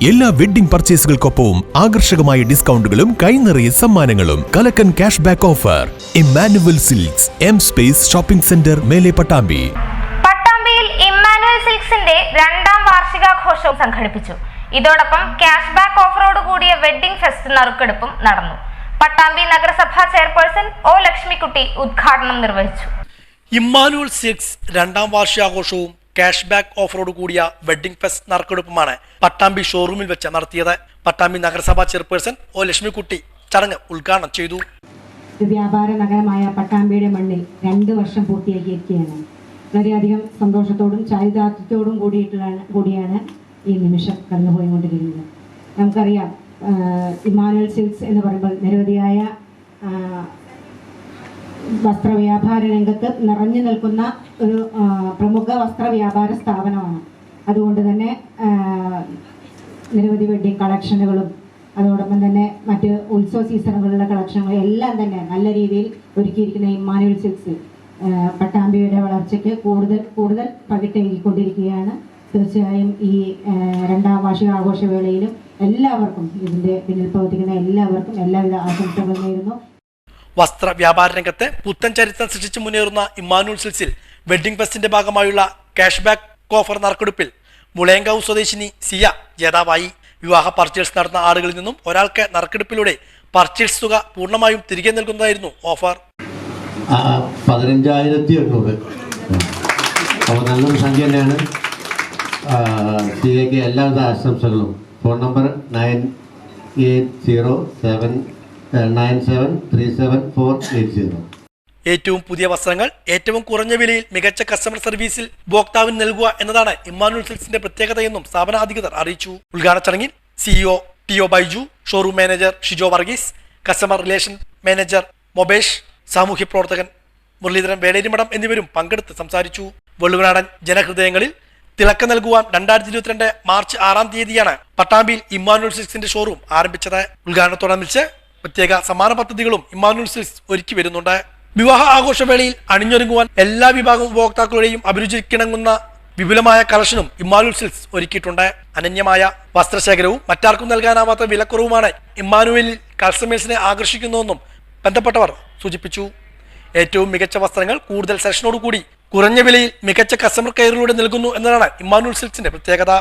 എല്ലാ വെഡ്ഡിംഗ് പർച്ചേസുകൾക്കൊപ്പവും ആകർഷകമായ ഡിസ്കൗണ്ടുകളും കൈനിറയ സമ്മാനങ്ങളും കലക്കൻ cash back offer Emmanuel silks M space shopping centre Mele Pattambi. പട്ടാമ്പിയിൽ Emmanuel സിൽക്സിന്റെ രണ്ടാം വാർഷികാഘോഷവും സംഘടിപ്പിച്ചു. ഇതോടൊപ്പം ക്യാഷ് ബാക്ക് ഓഫറോട് കൂടിയ വെഡ്ഡിംഗ് ഫെസ്റ്റ് നറുക്കെടുപ്പും നടന്നു. പട്ടാമ്പി നഗരസഭാ ചെയർപേഴ്സൺ ഒ ലക്ഷ്മിക്കുട്ടി ഉദ്ഘാടനം നിർവഹിച്ചു. ഇമ്മാനുവൽ സിക്സ് രണ്ടാം വാർഷികാഘോഷവും ക്യാഷ് ബാക്ക് ഓഫറോട് കൂടിയ വെഡ്ഡിംഗ് ഫെസ്റ്റ് നറുക്കെടുപ്പുമാണ് പട്ടാമ്പി ഷോറൂമിൽ വെച്ച് നടത്തിയത്. പട്ടാമ്പി നഗരസഭാ ചെയർപേഴ്സൺ ഒ ലക്ഷ്മിക്കുട്ടി ചടങ്ങ് ഉദ്ഘാടനം ചെയ്തു. വ്യാപാര നഗരമായ പട്ടാമ്പിയുടെ മണ്ണിൽ രണ്ട് വർഷം പൂർത്തിയാക്കിയിരിക്കുകയാണ്. വളരെയധികം സന്തോഷത്തോടും ചാരിതാർത്ഥ്യത്തോടും കൂടിയിട്ടുള്ള കൂടിയാണ് ഈ നിമിഷം കടന്നുപോയിക്കൊണ്ടിരിക്കുന്നത്. നമുക്കറിയാം ഇമാനുവൽ സിൽക്സ് എന്ന് പറയുമ്പോൾ നിരവധിയായ വസ്ത്രവ്യാപാര രംഗത്ത് നിറഞ്ഞു നിൽക്കുന്ന ഒരു പ്രമുഖ വസ്ത്രവ്യാപാര സ്ഥാപനമാണ്. അതുകൊണ്ട് തന്നെ നിരവധി വെഡ്ഡിങ് കളക്ഷനുകളും അതോടൊപ്പം തന്നെ മറ്റ് ഉത്സവ സീസണുകളിലെ കളക്ഷനുകളും എല്ലാം തന്നെ നല്ല രീതിയിൽ ഒരുക്കിയിരിക്കുന്ന ഇമ്മാനുവൽ സിൽക്സ് പട്ടാമ്പിയുടെ വളർച്ചയ്ക്ക് കൂടുതൽ കൂടുതൽ പകിട്ടേകിക്കൊണ്ടിരിക്കുകയാണ്. തീർച്ചയായും ഈ രണ്ടാം വാർഷിക ആഘോഷവേളയിലും എല്ലാവർക്കും ഇതിന്റെ പിന്നിൽ പ്രവർത്തിക്കുന്ന എല്ലാവർക്കും എല്ലാവിധ ആശംസകളും നേരുന്നു. വസ്ത്ര വ്യാപാര രംഗത്ത് പുത്തൻ ചരിത്രം സൃഷ്ടിച്ച് മുന്നേറുന്ന ഇമ്മാനുൽ സിൽസിൽ വെഡ്ഡിംഗ് ഫെസ്റ്റിന്റെ ഭാഗമായുള്ള ക്യാഷ് ബാക്ക് ഓഫർ നറുക്കെടുപ്പിൽ മുളയങ്കാവ് സ്വദേശിനി സിയ ജേതാവായി. വിവാഹ പർച്ചേസ് നടന്ന ആളുകളിൽ നിന്നും ഒരാൾക്ക് നറുക്കെടുപ്പിലൂടെ പർച്ചേസ് തുക പൂർണമായും തിരികെ നൽകുന്നതായിരുന്നു ഓഫർ. പതിനഞ്ചായിരത്തി എണ്ണൂറ് അപ്പോൾ നല്ലൊരു സംഖ്യ തന്നെയാണ്. സിയയ്ക്ക് എല്ലാവിധ ആശംസകളും. Phone number nine eight zero seven nine seven three seven four eight zero. ഏറ്റവും പുതിയ വസ്ത്രങ്ങൾ ഏറ്റവും കുറഞ്ഞ വിലയിൽ മികച്ച കസ്റ്റമർ സർവീസിൽ ഉപഭോക്താവിന് നൽകുക എന്നതാണ് ഇമ്മാനുവൽ സിൽസിന്റെ പ്രത്യേകതയെന്നും സ്ഥാപനാധികൃതർ അറിയിച്ചു. ഉദ്ഘാടന ചടങ്ങിൽ CEO T O Baiju showroom manager Shijo Varghese customer relation manager Mobesh സാമൂഹ്യ പ്രവർത്തകൻ മുരളീധരൻ വേടേരിമഠം എന്നിവരും പങ്കെടുത്ത് സംസാരിച്ചു. വെള്ളുവനാടൻ ജനഹൃദയങ്ങളിൽ തിളക്കം നൽകുവാൻ രണ്ടായിരത്തി ഇരുപത്തിരണ്ട് മാർച്ച് ആറാം തീയതിയാണ് പട്ടാമ്പിയിൽ ഇമ്മാനുവൽ സിൽസിന്റെ ഷോറൂം ആരംഭിച്ചത്. ഉദ്ഘാടനത്തോടനുബന്ധിച്ച് പ്രത്യേക സമാന പദ്ധതികളും ഇമ്മാനുവൽ സിൽസ് ഒരുക്കി വരുന്നുണ്ട്. വിവാഹ ആഘോഷവേളയിൽ അണിഞ്ഞൊരുങ്ങുവാൻ എല്ലാ വിഭാഗം ഉപഭോക്താക്കളുടെയും അഭിരുചിക്കിണങ്ങുന്ന വിപുലമായ കളക്ഷനും ഇമ്മാനുവൽ സിൽസ് ഒരുക്കിയിട്ടുണ്ട്. അനന്യമായ വസ്ത്രശേഖരവും മറ്റാർക്കും നൽകാനാവാത്ത വിലക്കുറവുമാണ് ഇമ്മാനുവലിൽ കസ്റ്റമേഴ്സിനെ ആകർഷിക്കുന്നുവെന്നും ബന്ധപ്പെട്ടവർ സൂചിപ്പിച്ചു. ഏറ്റവും മികച്ച വസ്ത്രങ്ങൾ കൂടുതൽ സെഷനോടുകൂടി കുറഞ്ഞ വിലയിൽ മികച്ച കസ്റ്റമർ കെയറിലൂടെ നൽകുന്നു എന്നതാണ് ഇമ്മാനുവൽ സിൽസിന്റെ പ്രത്യേകത.